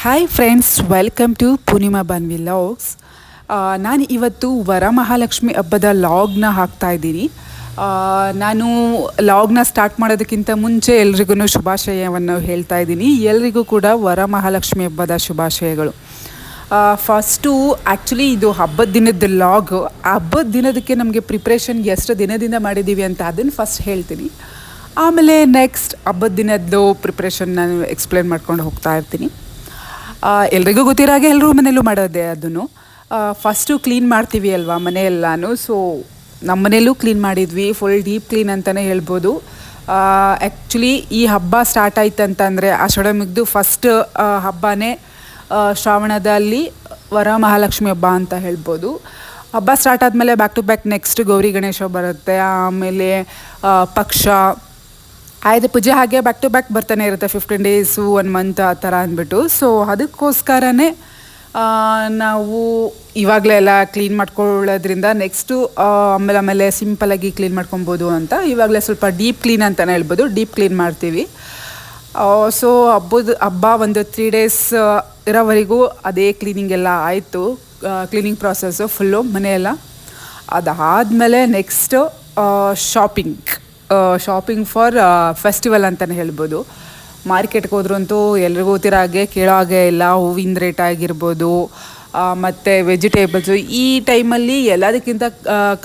Hi friends welcome to Poornima Banvi logs ನಾನು ಇವತ್ತು ವರಮಹಾಲಕ್ಷ್ಮಿ ಹಬ್ಬದ ಲಾಗ್ನ ಹಾಕ್ತಾ ಇದ್ದೀನಿ. ನಾನು ಲಾಗ್ನ ಸ್ಟಾರ್ಟ್ ಮಾಡೋದಕ್ಕಿಂತ ಮುಂಚೆ ಎಲ್ರಿಗೂ ಶುಭಾಶಯವನ್ನು ಹೇಳ್ತಾ ಇದ್ದೀನಿ. ಎಲ್ರಿಗೂ ಕೂಡ ವರಮಹಾಲಕ್ಷ್ಮಿ ಹಬ್ಬದ ಶುಭಾಶಯಗಳು. ಫಸ್ಟು ಆ್ಯಕ್ಚುಲಿ ಇದು ಹಬ್ಬದ ದಿನದ ಲಾಗ್ ಹಬ್ಬದ ದಿನದಕ್ಕೆ ನಮಗೆ ಪ್ರಿಪ್ರೇಷನ್ ಎಷ್ಟು ದಿನದಿಂದ ಮಾಡಿದ್ದೀವಿ ಅಂತ ಅದನ್ನು ಫಸ್ಟ್ ಹೇಳ್ತೀನಿ. ಆಮೇಲೆ ನೆಕ್ಸ್ಟ್ ಹಬ್ಬದ ದಿನದ್ದು ಪ್ರಿಪ್ರೇಷನ್ ನಾನು ಎಕ್ಸ್ಪ್ಲೇನ್ ಮಾಡ್ಕೊಂಡು ಹೋಗ್ತಾ ಇರ್ತೀನಿ. ಎಲ್ರಿಗೂ ಗೊತ್ತಿರೋ ಹಾಗೆ ಎಲ್ಲರೂ ಮನೆಯಲ್ಲೂ ಮಾಡೋದೆ ಅದನ್ನು ಫಸ್ಟು ಕ್ಲೀನ್ ಮಾಡ್ತೀವಿ ಅಲ್ವಾ ಮನೆಯೆಲ್ಲಾನು. ಸೊ ನಮ್ಮ ಮನೆಯಲ್ಲೂ ಕ್ಲೀನ್ ಮಾಡಿದ್ವಿ ಫುಲ್ ಡೀಪ್ ಕ್ಲೀನ್ ಅಂತಲೇ ಹೇಳ್ಬೋದು. ಆ್ಯಕ್ಚುಲಿ ಈ ಹಬ್ಬ ಸ್ಟಾರ್ಟ್ ಆಯ್ತು ಅಂತಂದರೆ ಆಷಾಢ ಮುಗಿದು ಫಸ್ಟ್ ಹಬ್ಬನೇ ಶ್ರಾವಣದಲ್ಲಿ ಶ್ರಾವಣದಲ್ಲಿ ವರಮಹಾಲಕ್ಷ್ಮಿ ಹಬ್ಬ ಅಂತ ಹೇಳ್ಬೋದು. ಹಬ್ಬ ಸ್ಟಾರ್ಟ್ ಆದಮೇಲೆ back to back next Gauri Ganesha ಬರುತ್ತೆ. ಆಮೇಲೆ ಪಕ್ಷ ಆಯ್ತು, ಪೂಜೆ ಹಾಗೆ ಬ್ಯಾಕ್ ಟು ಬ್ಯಾಕ್ ಬರ್ತಾನೆ ಇರುತ್ತೆ. ಫಿಫ್ಟೀನ್ ಡೇಸು ಒನ್ ಮಂತ್ ಆ ಥರ ಅಂದ್ಬಿಟ್ಟು. ಸೊ ಅದಕ್ಕೋಸ್ಕರನೇ ನಾವು ಇವಾಗಲೇ ಎಲ್ಲ ಕ್ಲೀನ್ ಮಾಡ್ಕೊಳ್ಳೋದ್ರಿಂದ ನೆಕ್ಸ್ಟು ಆಮೇಲೆ ಆಮೇಲೆ ಸಿಂಪಲಾಗಿ ಕ್ಲೀನ್ ಮಾಡ್ಕೊಬೋದು ಅಂತ. ಇವಾಗಲೇ ಸ್ವಲ್ಪ ಡೀಪ್ ಕ್ಲೀನ್ ಅಂತಲೇ ಹೇಳ್ಬೋದು. ಡೀಪ್ ಕ್ಲೀನ್ ಮಾಡ್ತೀವಿ. ಸೊ ಹಬ್ಬದ, ಹಬ್ಬ ಒಂದು ತ್ರೀ ಡೇಸ್ ಇರೋವರೆಗೂ ಅದೇ ಕ್ಲೀನಿಂಗ್ ಎಲ್ಲ ಆಯಿತು. ಕ್ಲೀನಿಂಗ್ ಪ್ರಾಸೆಸ್ಸು ಫುಲ್ಲು ಮನೆಯೆಲ್ಲ. ಅದಾದಮೇಲೆ next shopping shopping for festival ಅಂತಲೇ ಹೇಳ್ಬೋದು. ಮಾರ್ಕೆಟ್ಗೆ ಹೋದ್ರಂತೂ ಎಲ್ರಿಗೂ ಗೊತ್ತಿರೋ ಹಾಗೆ ಕೇಳೋ ಹಾಗೆ ಇಲ್ಲ, ಹೂವಿನ ರೇಟ್ ಆಗಿರ್ಬೋದು ಮತ್ತು ವೆಜಿಟೇಬಲ್ಸು ಈ ಟೈಮಲ್ಲಿ ಎಲ್ಲದಕ್ಕಿಂತ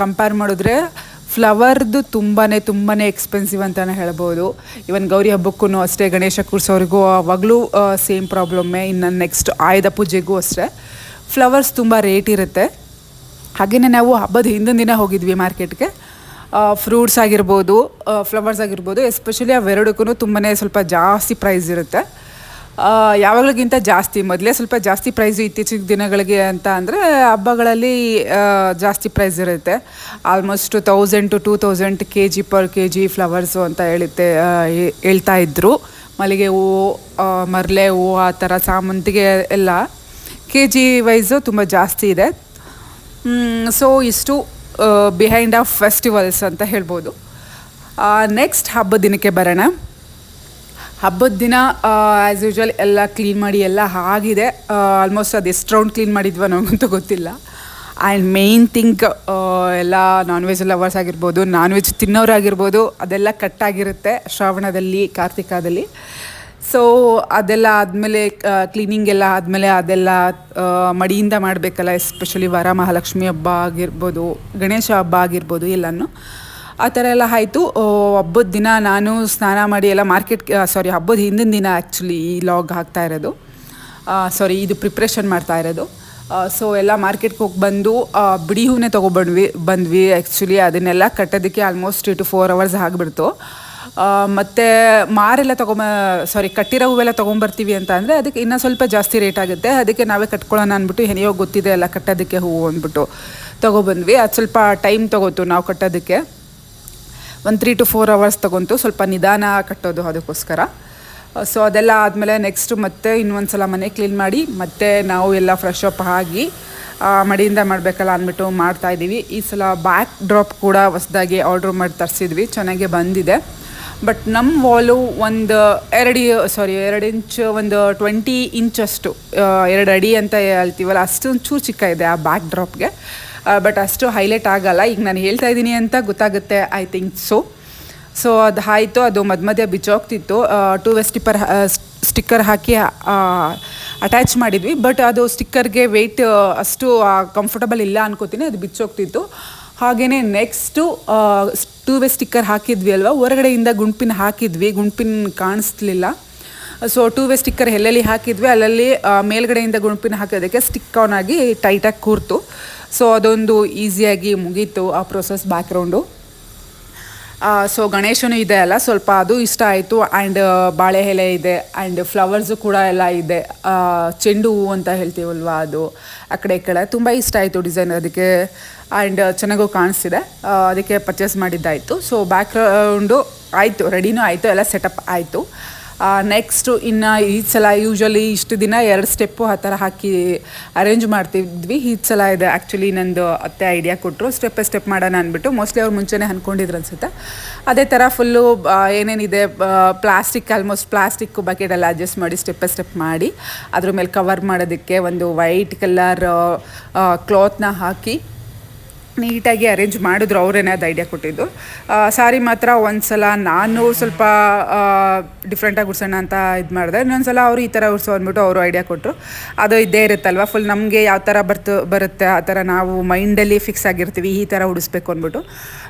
ಕಂಪೇರ್ ಮಾಡಿದ್ರೆ ಫ್ಲವರ್ದು ತುಂಬಾ ತುಂಬಾ ಎಕ್ಸ್ಪೆನ್ಸಿವ್ ಅಂತಲೇ ಹೇಳ್ಬೋದು. ಇವನ್ ಗೌರಿ ಹಬ್ಬಕ್ಕೂ ಅಷ್ಟೇ, ಗಣೇಶ ಕೂರ್ಸೋರಿಗೂ ಅವಾಗಲೂ ಸೇಮ್ ಪ್ರಾಬ್ಲಮ್ಮೇ ಇನ್ನು ನೆಕ್ಸ್ಟ್ ಆಯುಧ ಪೂಜೆಗೂ ಅಷ್ಟೇ. ಫ್ಲವರ್ಸ್ ತುಂಬ ರೇಟ್ ಇರುತ್ತೆ. ಹಾಗೆಯೇ ನಾವು ಹಬ್ಬದ ಹಿಂದಿನ ದಿನ ಹೋಗಿದ್ವಿ ಮಾರ್ಕೆಟ್ಗೆ ಫ್ರೂಟ್ಸ್ ಆಗಿರ್ಬೋದು ಫ್ಲವರ್ಸ್ ಆಗಿರ್ಬೋದು, ಎಸ್ಪೆಷಲಿ ಅವೆರಡಕ್ಕೂ ತುಂಬಾ ಸ್ವಲ್ಪ ಜಾಸ್ತಿ ಪ್ರೈಸ್ ಇರುತ್ತೆ. ಯಾವಾಗಲಿಗಿಂತ ಜಾಸ್ತಿ, ಮೊದಲೇ ಸ್ವಲ್ಪ ಜಾಸ್ತಿ ಪ್ರೈಸ್ ಇತ್ತೀಚಿನ ದಿನಗಳಿಗೆ ಅಂತ ಅಂದರೆ ಹಬ್ಬಗಳಲ್ಲಿ ಜಾಸ್ತಿ ಪ್ರೈಸ್ ಇರುತ್ತೆ. Almost thousand to two thousand K G per K G flowers ಅಂತ ಹೇಳುತ್ತೆ ಹೇಳ್ತಾ ಇದ್ದರು ಮಲ್ಲಿಗೆ ಹೂವು ಮರಳೆ ಹೂವು ಆ ಥರ ಸಾಮಂತಿಗೆ ಎಲ್ಲ ಕೆ ಜಿ ವೈಸು ತುಂಬ ಜಾಸ್ತಿ ಇದೆ. ಸೊ ಇಷ್ಟು ಬಿಹೈಂಡ್ ಆಫ್ ಫೆಸ್ಟಿವಲ್ಸ್ ಅಂತ ಹೇಳ್ಬೋದು. ನೆಕ್ಸ್ಟ್ ಹಬ್ಬದ ದಿನಕ್ಕೆ ಬರೋಣ. ಹಬ್ಬದ ದಿನ ಆ್ಯಸ್ ಯೂಶ್ವಲ್ ಎಲ್ಲ ಕ್ಲೀನ್ ಮಾಡಿ ಎಲ್ಲ ಆಗಿದೆ. ಆಲ್ಮೋಸ್ಟ್ ಅದು ಎಷ್ಟು ರೌಂಡ್ ಕ್ಲೀನ್ ಮಾಡಿದ್ವ ನನಗಂತೂ ಗೊತ್ತಿಲ್ಲ. ಆ್ಯಂಡ್ ಮೇಯ್ನ್ ಥಿಂಕ್ ಎಲ್ಲ ನಾನ್ ವೆಜ್ ಲವರ್ಸ್ ಆಗಿರ್ಬೋದು ನಾನ್ ವೆಜ್ ತಿನ್ನೋರಾಗಿರ್ಬೋದು, ಅದೆಲ್ಲ ಕಟ್ಟಾಗಿರುತ್ತೆ ಶ್ರಾವಣದಲ್ಲಿ, ಕಾರ್ತಿಕದಲ್ಲಿ. ಸೊ ಅದೆಲ್ಲ ಆದಮೇಲೆ ಕ್ಲೀನಿಂಗ್ ಎಲ್ಲ ಆದಮೇಲೆ ಅದೆಲ್ಲ ಮಡಿಯಿಂದ ಮಾಡಬೇಕಲ್ಲ ಎಸ್ಪೆಷಲಿ ವರ ಮಹಾಲಕ್ಷ್ಮಿ ಹಬ್ಬ ಆಗಿರ್ಬೋದು, ಗಣೇಶ ಹಬ್ಬ ಆಗಿರ್ಬೋದು ಎಲ್ಲನೂ. ಆ ಥರ ಎಲ್ಲ ಆಯಿತು. ಹಬ್ಬದ ದಿನ ನಾನು ಸ್ನಾನ ಮಾಡಿ ಎಲ್ಲ ಮಾರ್ಕೆಟ್ ಸಾರಿ ಹಬ್ಬದ ಹಿಂದಿನ ದಿನ ಆ್ಯಕ್ಚುಲಿ ಈ ಲಾಗ್ ಹಾಕ್ತಾ ಇರೋದು. ಸಾರಿ ಇದು ಪ್ರಿಪ್ರೇಷನ್ ಮಾಡ್ತಾ ಇರೋದು. ಸೊ ಎಲ್ಲ ಮಾರ್ಕೆಟ್ಗೆ ಹೋಗಿ ಬಂದು ಬಿಡಿ ಹೂವನ್ನೇ ತೊಗೊಬಂದ್ವಿ, ಬಂದ್ವಿ. ಆ್ಯಕ್ಚುಲಿ ಅದನ್ನೆಲ್ಲ ಕಟ್ಟೋದಕ್ಕೆ ಆಲ್ಮೋಸ್ಟ್ ಟು ಫೋರ್ ಅವರ್ಸ್ ಆಗಿಬಿಡ್ತು. ಮತ್ತು ಮಾರೆಲ್ಲ ತೊಗೊಂಬ ಸಾರಿ ಕಟ್ಟಿರೋ ಹೂವೆಲ್ಲ ತೊಗೊಂಬರ್ತೀವಿ ಅಂತ ಅಂದರೆ ಅದಕ್ಕೆ ಇನ್ನೂ ಸ್ವಲ್ಪ ಜಾಸ್ತಿ ರೇಟ್ ಆಗುತ್ತೆ. ಅದಕ್ಕೆ ನಾವೇ ಕಟ್ಕೊಳ್ಳೋಣ ಅಂದ್ಬಿಟ್ಟು ಹೆನೆಯೋ ಗೊತ್ತಿದೆ ಅಲ್ಲ ಕಟ್ಟೋದಕ್ಕೆ ಹೂವು ಅಂದ್ಬಿಟ್ಟು ತೊಗೊಬಂದ್ವಿ. ಅದು ಸ್ವಲ್ಪ ಟೈಮ್ ತೊಗೋತು ನಾವು ಕಟ್ಟೋದಕ್ಕೆ. ಒಂದು ತ್ರೀ ಟು ಫೋರ್ ಅವರ್ಸ್ ತೊಗೊಂತು ಸ್ವಲ್ಪ ನಿಧಾನ ಕಟ್ಟೋದು ಅದಕ್ಕೋಸ್ಕರ. ಸೊ ಅದೆಲ್ಲ ಆದಮೇಲೆ ನೆಕ್ಸ್ಟು ಮತ್ತೆ ಇನ್ನೊಂದು ಸಲ ಮನೆ ಕ್ಲೀನ್ ಮಾಡಿ ಮತ್ತೆ ನಾವು ಎಲ್ಲ ಫ್ರೆಶ್ ಅಪ್ ಆಗಿ ಮಡಿಯಿಂದ ಮಾಡಬೇಕಲ್ಲ ಅಂದ್ಬಿಟ್ಟು ಮಾಡ್ತಾ ಇದ್ದೀವಿ. ಈ ಸಲ ಬ್ಯಾಕ್ ಡ್ರಾಪ್ ಕೂಡ ಹೊಸದಾಗಿ ಆರ್ಡ್ರ್ ಮಾಡಿ ತರಿಸಿದ್ವಿ. ಚೆನ್ನಾಗೇ ಬಂದಿದೆ. ಬಟ್ ನಮ್ಮ ವಾಲು ಒಂದು ಎರಡು ಸಾರಿ ಎರಡು ಇಂಚ್ ಒಂದು ಟ್ವೆಂಟಿ ಇಂಚಷ್ಟು ಎರಡು ಅಡಿ ಅಂತ ಹೇಳ್ತೀವಲ್ಲ, ಅಷ್ಟೊಂದು ಚೂರು ಚಿಕ್ಕ ಇದೆ ಆ ಬ್ಯಾಕ್ ಡ್ರಾಪ್ಗೆ ಬಟ್ ಅಷ್ಟು ಹೈಲೈಟ್ ಆಗಲ್ಲ. ಈಗ ನಾನು ಹೇಳ್ತಾ ಇದ್ದೀನಿ ಅಂತ ಗೊತ್ತಾಗುತ್ತೆ ಐ ಥಿಂಕ್ ಸೊ ಸೊ ಅದು ಆಯಿತು, ಅದು ಮಧ್ಯ ಮಧ್ಯ ಬಿಚ್ಚೋಗ್ತಿತ್ತು ಟೂ ವೇ ಸ್ಟಿಪ್ಪರ್ ಸ್ಟಿಕ್ಕರ್ ಹಾಕಿ ಅಟ್ಯಾಚ್ ಮಾಡಿದ್ವಿ. ಬಟ್ ಅದು ಸ್ಟಿಕ್ಕರ್ಗೆ ವೆಯ್ಟ್ ಅಷ್ಟು ಕಂಫರ್ಟಬಲ್ ಇಲ್ಲ ಅನ್ಕೋತೀನಿ, ಅದು ಬಿಚ್ಚೋಗ್ತಿತ್ತು. ಹಾಗೆಯೇ ನೆಕ್ಸ್ಟು ಟೂ ವೇ ಸ್ಟಿಕ್ಕರ್ ಹಾಕಿದ್ವಿ ಅಲ್ವಾ? ಹೊರಗಡೆಯಿಂದ ಗುಂಪಿನ ಹಾಕಿದ್ವಿ. ಗುಂಪಿನ ಕಾಣಿಸ್ಲಿಲ್ಲ. ಸೊ ಟೂ ವೇ ಸ್ಟಿಕ್ಕರ್ ಎಲ್ಲೆಲ್ಲಿ ಹಾಕಿದ್ವಿ? ಅಲ್ಲಲ್ಲಿ ಮೇಲ್ಗಡೆಯಿಂದ ಗುಂಪಿನ ಹಾಕೋದಕ್ಕೆ ಸ್ಟಿಕ್ ಆನ್ ಆಗಿ ಟೈಟಾಗಿ ಕೂರ್ತು. ಸೊ ಅದೊಂದು ಈಸಿಯಾಗಿ ಮುಗೀತು ಆ ಪ್ರೊಸೆಸ್ ಬ್ಯಾಕ್ಗ್ರೌಂಡು ಸೊ ಗಣೇಶನು ಇದೆ ಅಲ್ಲ, ಸ್ವಲ್ಪ ಅದು ಇಷ್ಟ ಆಯಿತು ಆ್ಯಂಡ್ ಬಾಳೆ ಎಲೆ ಇದೆ ಆ್ಯಂಡ್ ಫ್ಲವರ್ಸು ಕೂಡ ಎಲ್ಲ ಇದೆ. ಚೆಂಡು ಹೂವು ಅಂತ ಹೇಳ್ತೀವಲ್ವಾ ಅದು, ಆ ಕಡೆ ಈ ಕಡೆ. ತುಂಬ ಇಷ್ಟ ಆಯಿತು ಡಿಸೈನ್ ಅದಕ್ಕೆ ಆ್ಯಂಡ್ ಚೆನ್ನಾಗೂ ಕಾಣಿಸ್ತಿದೆ. ಅದಕ್ಕೆ ಪರ್ಚೇಸ್ ಮಾಡಿದ್ದಾಯಿತು. ಸೊ ಬ್ಯಾಕ್ಗ್ರೌಂಡು ಆಯಿತು ರೆಡಿನೂ ಆಯಿತು, ಎಲ್ಲ ಸೆಟಪ್ ಆಯಿತು. ನೆಕ್ಸ್ಟು ಇನ್ನು ಈ ಸಲ ಯೂಶ್ವಲಿ ಇಷ್ಟು ದಿನ ಎರಡು ಸ್ಟೆಪ್ಪು ಆ ಥರ ಹಾಕಿ ಅರೇಂಜ್ ಮಾಡ್ತಿದ್ವಿ. ಈ ಸಲ ಇದೆ ಆ್ಯಕ್ಚುಲಿ ನಂದು ಅತ್ತೆ ಐಡಿಯಾ ಕೊಟ್ಟರು ಸ್ಟೆಪ್ ಬೈ ಸ್ಟೆಪ್ ಮಾಡೋಣ ಅಂದ್ಬಿಟ್ಟು ಮೋಸ್ಟ್ಲಿ ಅವ್ರು ಮುಂಚೆನೇ ಅಂದ್ಕೊಂಡಿದ್ರು ಅನ್ಸುತ್ತೆ. ಅದೇ ಥರ ಫುಲ್ಲು ಏನೇನಿದೆ ಪ್ಲಾಸ್ಟಿಕ್ ಆಲ್ಮೋಸ್ಟ್ ಪ್ಲಾಸ್ಟಿಕ್ ಬಕೆಟ್ ಎಲ್ಲ ಅಡ್ಜಸ್ಟ್ ಮಾಡಿ ಸ್ಟೆಪ್ ಬೈ ಸ್ಟೆಪ್ ಮಾಡಿ, ಅದ್ರ ಮೇಲೆ ಕವರ್ ಮಾಡೋದಕ್ಕೆ ಒಂದು ವೈಟ್ ಕಲರ್ ಕ್ಲಾತ್ನ ಹಾಕಿ ನೀಟಾಗಿ ಅರೇಂಜ್ ಮಾಡಿದ್ರು ಅವರೇನೇ ಅದು ಐಡಿಯಾ ಕೊಟ್ಟಿದ್ದು. ಸಾರಿ ಮಾತ್ರ ಒಂದು ಸಲ ನಾನು ಸ್ವಲ್ಪ ಡಿಫ್ರೆಂಟಾಗಿ ಉಡ್ಸೋಣ ಅಂತ ಇದು ಮಾಡಿದೆ. ಇನ್ನೊಂದು ಸಲ ಅವರು ಈ ಥರ ಉಡ್ಸೋ ಅಂದ್ಬಿಟ್ಟು ಅವರು ಐಡಿಯಾ ಕೊಟ್ಟರು ಅದು ಇದ್ದೇ ಇರುತ್ತಲ್ವ? ಫುಲ್ ನಮಗೆ ಯಾವ ಥರ ಬರ್ತು, ಬರುತ್ತೆ, ಆ ಥರ ನಾವು ಮೈಂಡಲ್ಲಿ ಫಿಕ್ಸ್ ಆಗಿರ್ತೀವಿ, ಈ ಥರ ಉಡಿಸ್ಬೇಕು ಅಂದ್ಬಿಟ್ಟು.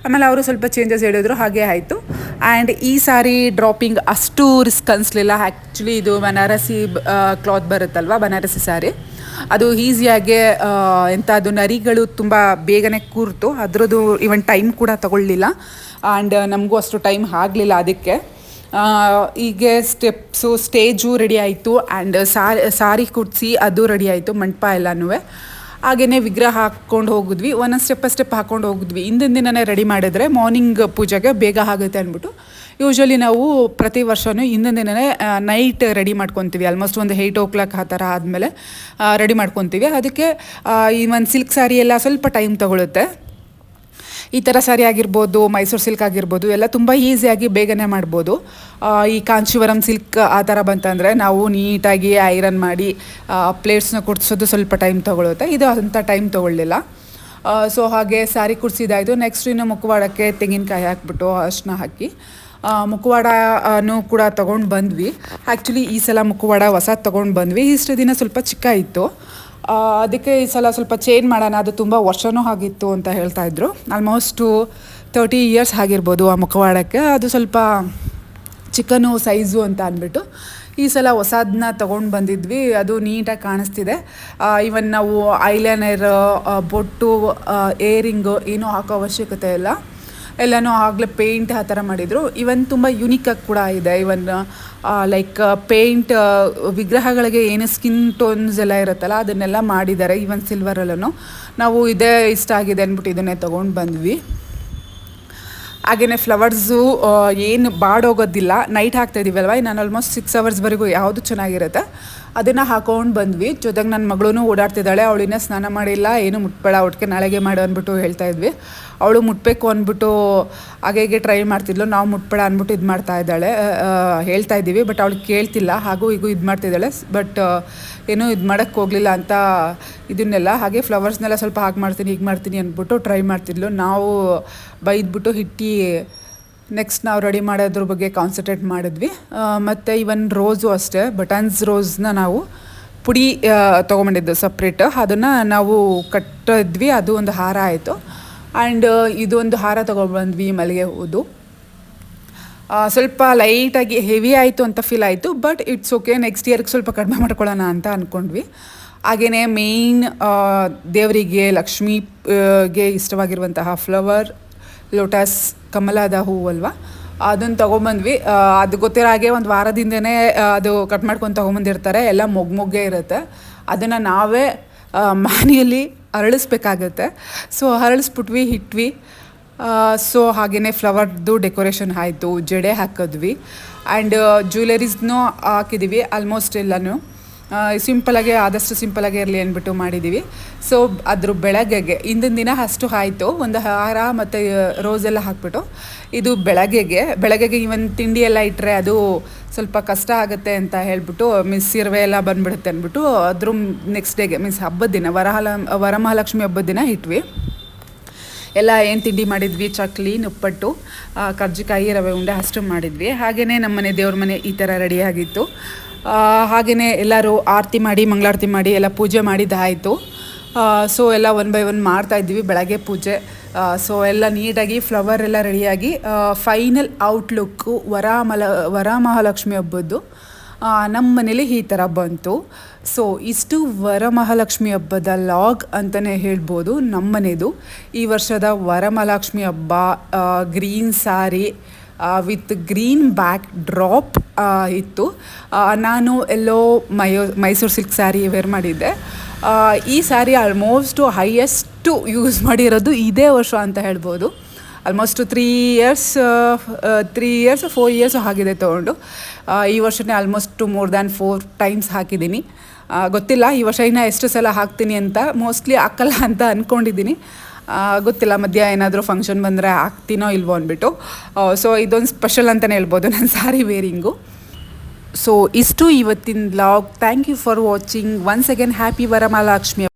ಆಮೇಲೆ ಅವರು ಸ್ವಲ್ಪ ಚೇಂಜಸ್ ಹೇಳಿದ್ರು, ಹಾಗೆ ಆಯಿತು. ಆ್ಯಂಡ್ ಈ ಸಾರಿ ಡ್ರಾಪಿಂಗ್ ಅಷ್ಟು ರಿಸ್ಕ್ ಅನಿಸ್ಲಿಲ್ಲ. ಆ್ಯಕ್ಚುಲಿ ಇದು ಬನಾರಸಿ ಕ್ಲಾತ್ ಬರುತ್ತಲ್ವ? ಬನಾರಸಿ ಸಾರಿ. ಅದು ಈಸಿಯಾಗಿ ಎಂಥ ಅದು ನರಿಗಳು ತುಂಬ ಬೇಗನೆ ಕೂರ್ತು, ಅದರದ್ದು ಇವನ್ ಟೈಮ್ ಕೂಡ ತಗೊಳ್ಳಿಲ್ಲ. ಆ್ಯಂಡ್ ನಮಗೂ ಅಷ್ಟು ಟೈಮ್ ಆಗಲಿಲ್ಲ ಅದಕ್ಕೆ. ಹೀಗೆ ಸ್ಟೆಪ್ಸು ಸ್ಟೇಜು ರೆಡಿ ಆಯಿತು. ಆ್ಯಂಡ್ ಸಾರಿ ಸಾರಿ ಕುಡಿಸಿ ಅದು ರೆಡಿ ಆಯಿತು, ಮಂಟಪ ಎಲ್ಲನೂ ಹಾಗೆಯೇ ವಿಗ್ರಹ ಹಾಕ್ಕೊಂಡು ಹೋಗಿದ್ವಿ. ಒಂದೊಂದು ಸ್ಟೆಪ್ ಸ್ಟೆಪ್ ಹಾಕ್ಕೊಂಡು ಹೋಗಿದ್ವಿ. ಹಿಂದಿನ ದಿನನೇ ರೆಡಿ ಮಾಡಿದರೆ ಮಾರ್ನಿಂಗ್ ಪೂಜೆಗೆ ಬೇಗ ಆಗುತ್ತೆ ಅಂದ್ಬಿಟ್ಟು. ಯೂಶ್ವಲಿ ನಾವು ಪ್ರತಿ ವರ್ಷವೂ ಹಿಂದಿನ ದಿನನೇ ನೈಟ್ ರೆಡಿ ಮಾಡ್ಕೊತೀವಿ. ಆಲ್ಮೋಸ್ಟ್ ಒಂದು ಏಯ್ಟ್ ಓ ಕ್ಲಾಕ್ ಆ ಥರ ಆದಮೇಲೆ ರೆಡಿ ಮಾಡ್ಕೊತೀವಿ. ಅದಕ್ಕೆ ಈ ಒಂದು ಸಿಲ್ಕ್ ಸ್ಯಾರಿ ಎಲ್ಲ ಸ್ವಲ್ಪ ಟೈಮ್ ತಗೊಳುತ್ತೆ. ಈ ಥರ ಸ್ಯಾರಿ ಆಗಿರ್ಬೋದು ಮೈಸೂರು ಸಿಲ್ಕ್ ಆಗಿರ್ಬೋದು, ಎಲ್ಲ ತುಂಬ ಈಸಿಯಾಗಿ ಬೇಗನೆ ಮಾಡ್ಬೋದು. ಈ ಕಾಂಚೀವರಂ ಸಿಲ್ಕ್ ಆ ಥರ ಬಂತಂದರೆ ನಾವು ನೀಟಾಗಿ ಐರನ್ ಮಾಡಿ ಪ್ಲೇಟ್ಸ್ನ ಕುಡಿಸೋದು ಸ್ವಲ್ಪ ಟೈಮ್ ತೊಗೊಳುತ್ತೆ. ಇದು ಅಂಥ ಟೈಮ್ ತೊಗೊಳ್ಳಿಲ್ಲ. ಸೊ ಹಾಗೆ ಸ್ಯಾರಿ ಕುಡಿಸಿದಾಯಿತು ನೆಕ್ಸ್ಟ್ ಇನ್ನು ಮುಖವಾಡಕ್ಕೆ ತೆಂಗಿನಕಾಯಿ ಹಾಕ್ಬಿಟ್ಟು ಅರ್ಶಿನ ಹಾಕಿ. ಮುಖವಾಡನೂ ಕೂಡ ತೊಗೊಂಡು ಬಂದ್ವಿ. ಆ್ಯಕ್ಚುಲಿ ಈ ಸಲ ಮುಖವಾಡ ಹೊಸ ತೊಗೊಂಡು ಬಂದ್ವಿ. ಇಷ್ಟು ದಿನ ಸ್ವಲ್ಪ ಚಿಕ್ಕ ಇತ್ತು. ಅದಕ್ಕೆ ಈ ಸಲ ಸ್ವಲ್ಪ ಚೇಂಜ್ ಮಾಡೋಣ. ಅದು ತುಂಬ ವರ್ಷವೂ ಆಗಿತ್ತು ಅಂತ ಹೇಳ್ತಾ ಇದ್ರು. ಆಲ್ಮೋಸ್ಟು ತರ್ಟಿ ಇಯರ್ಸ್ ಆಗಿರ್ಬೋದು ಆ ಮುಖವಾಡಕ್ಕೆ. ಅದು ಸ್ವಲ್ಪ ಚಿಕನು ಸೈಜು ಅಂತ ಅಂದ್ಬಿಟ್ಟು ಈ ಸಲ ಹೊಸದನ್ನ ತೊಗೊಂಡು ಬಂದಿದ್ವಿ. ಅದು ನೀಟಾಗಿ ಕಾಣಿಸ್ತಿದೆ. ಇವನ್ ನಾವು ಐಲೈನರ್ ಬೊಟ್ಟು ಏರಿಂಗು ಏನೂ ಹಾಕೋ ಅವಶ್ಯಕತೆ ಇಲ್ಲ. ಎಲ್ಲನೂ ಆಗಲೇ ಪೇಂಟ್ ಆ ಥರ ಮಾಡಿದರು. ಇವನ್ ತುಂಬ ಯುನಿಕಾಗಿ ಕೂಡ ಇದೆ. ಇವನ್ ಲೈಕ್ ಪೇಂಟ್ ವಿಗ್ರಹಗಳಿಗೆ ಏನು ಸ್ಕಿನ್ ಟೋನ್ಸ್ ಎಲ್ಲ ಇರುತ್ತಲ್ಲ, ಅದನ್ನೆಲ್ಲ ಮಾಡಿದ್ದಾರೆ. ಇವನ್ ಸಿಲ್ವರಲ್ಲೂ ನಾವು ಇದೇ ಇಷ್ಟ ಆಗಿದೆ ಅಂದ್ಬಿಟ್ಟು ಇದನ್ನೇ ತೊಗೊಂಡು ಬಂದ್ವಿ. ಹಾಗೆಯೇ ಫ್ಲವರ್ಸು ಏನು ಬಾಡೋಗೋದಿಲ್ಲ. ನೈಟ್ ಹಾಕ್ತಾ ಇದೀವಲ್ವ? ನಾನು ಆಲ್ಮೋಸ್ಟ್ ಸಿಕ್ಸ್ ಅವರ್ಸ್ವರೆಗೂ ಯಾವುದು ಚೆನ್ನಾಗಿರುತ್ತೆ. ಅದನ್ನು ಹಾಕೊಂಡು ಬಂದ್ವಿ. ಜೊತೆಗೆ ನನ್ನ ಮಗಳೂ ಓಡಾಡ್ತಿದ್ದಾಳೆ ಅವಳಿನ್ನ ಸ್ನಾನ ಮಾಡಿಲ್ಲ. ಏನು ಮುಟ್ಬೇಡ. ಒಟ್ಟಿಗೆ ನಾಳೆಗೆ ಮಾಡು ಅಂದ್ಬಿಟ್ಟು ಹೇಳ್ತಾ ಇದ್ವಿ. ಅವಳು ಮುಟ್ಬೇಕು ಅಂದ್ಬಿಟ್ಟು ಹಾಗೆ ಟ್ರೈ ಮಾಡ್ತಿದ್ಲು. ನಾವು ಮುಟ್ಬೇಡ ಅಂದ್ಬಿಟ್ಟು ಇದು ಮಾಡ್ತಾ ಇದ್ದಾಳೆ ಹೇಳ್ತಾ ಇದ್ದೀವಿ ಬಟ್ ಅವಳು ಕೇಳ್ತಿಲ್ಲ. ಹಾಗೂ ಈಗೂ ಇದು ಮಾಡ್ತಿದ್ದಾಳೆ ಬಟ್ ಏನೂ ಇದು ಮಾಡೋಕ್ಕೆ ಹೋಗಲಿಲ್ಲ ಅಂತ ಇದನ್ನೆಲ್ಲ, ಹಾಗೆ ಫ್ಲವರ್ಸ್ನೆಲ್ಲ ಸ್ವಲ್ಪ ಹಾಗೆ ಮಾಡ್ತೀನಿ, ಹೀಗೆ ಮಾಡ್ತೀನಿ ಅಂದ್ಬಿಟ್ಟು ಟ್ರೈ ಮಾಡ್ತಿದ್ಲು. ನಾವು ಬೈದ್ಬಿಟ್ಟು ಹಿಟ್ಟಿ ನೆಕ್ಸ್ಟ್ ನಾವು ರೆಡಿ ಮಾಡೋದ್ರ ಬಗ್ಗೆ ಕಾನ್ಸಂಟ್ರೇಟ್ ಮಾಡಿದ್ವಿ. ಮತ್ತು ಇವನ್ ರೋಸು ಅಷ್ಟೇ, ಬಟನ್ಸ್ ರೋಸ್ನ ನಾವು ಪುಡಿ ತೊಗೊಂಬಂದಿದ್ದು ಸಪ್ರೇಟ್ ಅದನ್ನು ನಾವು ಕಟ್ಟಿದ್ವಿ, ಅದು ಒಂದು ಹಾರ ಆಯಿತು. ಆ್ಯಂಡ್ ಇದೊಂದು ಹಾರ ತೊಗೊಂಡ್ಬಂದ್ವಿ ಮಲ್ಲಿಗೆ ಹೂದು. ಸ್ವಲ್ಪ ಲೈಟಾಗಿ ಹೆವಿ ಆಯಿತು ಅಂತ ಫೀಲ್ ಆಯಿತು ಬಟ್ ಇಟ್ಸ್ ಓಕೆ ನೆಕ್ಸ್ಟ್ ಇಯರ್ಗೆ ಸ್ವಲ್ಪ ಕಡಿಮೆ ಮಾಡ್ಕೊಳ್ಳೋಣ ಅಂತ ಅಂದ್ಕೊಂಡ್ವಿ ಹಾಗೆಯೇ ಮೇಯ್ನ್ ದೇವರಿಗೆ ಲಕ್ಷ್ಮೀಗೆ ಇಷ್ಟವಾಗಿರುವಂತಹ ಫ್ಲವರ್ ಲೋಟಸ್ ಕಮಲದ ಹೂವು ಅಲ್ವಾ ಅದನ್ನು ತೊಗೊಂಬಂದ್ವಿ. ಅದು ಗೊತ್ತಿರೋ ಹಾಗೆ ಒಂದು ವಾರದಿಂದನೇ ಅದು ಕಟ್ ಮಾಡ್ಕೊಂಡು ತೊಗೊಂಬಂದಿರ್ತಾರೆ, ಎಲ್ಲ ಮೊಗ್ ಮೊಗ್ಗೆ ಇರುತ್ತೆ. ಅದನ್ನು ನಾವೇ ಮನೆಯಲ್ಲಿ ಅರಳಿಸ್ಬೇಕಾಗತ್ತೆ. ಸೊ ಅರಳಿಸ್ಬಿಟ್ವಿ ಇಟ್ವಿ ಸೊ ಹಾಗೇ ಫ್ಲವರ್ದು ಡೆಕೋರೇಷನ್ ಆಯಿತು, ಜಡೆ ಹಾಕಿದ್ವಿ. ಆ್ಯಂಡ್ ಜ್ಯುವೆಲರೀಸ್ನೂ ಹಾಕಿದ್ದೀವಿ ಆಲ್ಮೋಸ್ಟ್ ಎಲ್ಲನೂ. ಸಿಂಪಲಾಗೆ ಆದಷ್ಟು ಸಿಂಪಲಾಗೆ ಇರಲಿ ಅಂದ್ಬಿಟ್ಟು ಮಾಡಿದ್ದೀವಿ ಸೊ ಅದ್ರ ಬೆಳಗ್ಗೆಗೆ, ಹಿಂದಿನ ದಿನ ಅಷ್ಟು ಆಯಿತು. ಒಂದು ಹಾರ ಮತ್ತು ರೋಸ್ ಎಲ್ಲ ಹಾಕ್ಬಿಟ್ಟು, ಇದು ಬೆಳಗ್ಗೆಗೆ ಬೆಳಗ್ಗೆಗೆ ಇವನ್ ತಿಂಡಿ ಎಲ್ಲ ಇಟ್ಟರೆ ಅದು ಸ್ವಲ್ಪ ಕಷ್ಟ ಆಗುತ್ತೆ ಅಂತ ಹೇಳ್ಬಿಟ್ಟು ಮಿಸ್ ಇರುವೆ ಎಲ್ಲ ಬಂದ್ಬಿಡುತ್ತೆ ಅಂದ್ಬಿಟ್ಟು ಅದ್ರ ನೆಕ್ಸ್ಟ್ ಡೇಗೆ ಮೀನ್ಸ್ ಹಬ್ಬದ ದಿನ, ವರಹಾಲ, ವರಮಹಾಲಕ್ಷ್ಮಿ ಹಬ್ಬದ ದಿನ ಇಟ್ವಿ. ಎಲ್ಲ ಏನು ತಿಂಡಿ ಮಾಡಿದ್ವಿ? ಚಕ್ಲಿ, ನಿಪ್ಪಟ್ಟು ಕರ್ಜಿಕಾಯಿ, ರವೆ ಉಂಡೆ ಅಷ್ಟು ಮಾಡಿದ್ವಿ. ಹಾಗೆಯೇ ನಮ್ಮನೆ ದೇವ್ರ ಮನೆ ಈ ಥರ ರೆಡಿಯಾಗಿತ್ತು ಹಾಗೆಯೇ ಎಲ್ಲರೂ ಆರತಿ ಮಾಡಿ, ಮಂಗಳಾರತಿ ಮಾಡಿ, ಎಲ್ಲ ಪೂಜೆ ಮಾಡಿದ್ದಾಯಿತು ಸೊ ಎಲ್ಲ ಒನ್ ಬೈ ಒನ್ ಮಾಡ್ತಾ ಇದ್ವಿ ಬೆಳಗ್ಗೆ ಪೂಜೆ. ಸೊ ಎಲ್ಲ ನೀಟಾಗಿ ಫ್ಲವರ್ ಎಲ್ಲ ರೆಡಿಯಾಗಿ ಫೈನಲ್ ಔಟ್ಲುಕ್ಕು ವರಾಮಲ, ವರಮಹಾಲಕ್ಷ್ಮಿ ಹಬ್ಬದ್ದು. ನಮ್ಮ ಮನೇಲಿ ಈ ಥರ ಬಂತು. ಸೊ ಇಷ್ಟು ವರಮಹಾಲಕ್ಷ್ಮಿ ಹಬ್ಬದ ಲಾಗ್ ಅಂತಲೇ ಹೇಳ್ಬೋದು, ನಮ್ಮನೇದು. ಈ ವರ್ಷದ ವರಮಹಾಲಕ್ಷ್ಮಿ ಹಬ್ಬ green sari with green backdrop ಇತ್ತು. ನಾನು ಎಲ್ಲೋ ಮಯೋ, ಮೈಸೂರು ಸಿಲ್ಕ್ ಸ್ಯಾರಿ ವೇರ್ ಮಾಡಿದ್ದೆ. ಈ ಸ್ಯಾರಿ ಆಲ್ಮೋಸ್ಟು ಹೈಯೆಸ್ಟು ಯೂಸ್ ಮಾಡಿರೋದು ಇದೇ ವರ್ಷ ಅಂತ ಹೇಳ್ಬೋದು. Almost three years three years four years ಆಗಿದೆ ತೊಗೊಂಡು. ಈ ವರ್ಷನೇ almost more than four times ಹಾಕಿದ್ದೀನಿ. ಗೊತ್ತಿಲ್ಲ, ಈ ವರ್ಷ ಇನ್ನೂ ಎಷ್ಟು ಸಲ ಹಾಕ್ತೀನಿ ಅಂತ ಮೋಸ್ಟ್ಲಿ ಹಾಕಲ್ಲ ಅಂತ ಅಂದ್ಕೊಂಡಿದ್ದೀನಿ ಗೊತ್ತಿಲ್ಲ, ಮಧ್ಯ ಏನಾದರೂ ಫಂಕ್ಷನ್ ಬಂದರೆ ಹಾಕ್ತೀನೋ ಇಲ್ವೋ ಅಂದ್ಬಿಟ್ಟು ಸೊ ಇದೊಂದು ಸ್ಪೆಷಲ್ ಅಂತಲೇ ಹೇಳ್ಬೋದು ನನ್ನ ಸಾರಿ ವೇರಿಂಗು ಸೊ ಇಷ್ಟು ಇವತ್ತಿನ blog thank you for watching once again happy Varamahalakshmi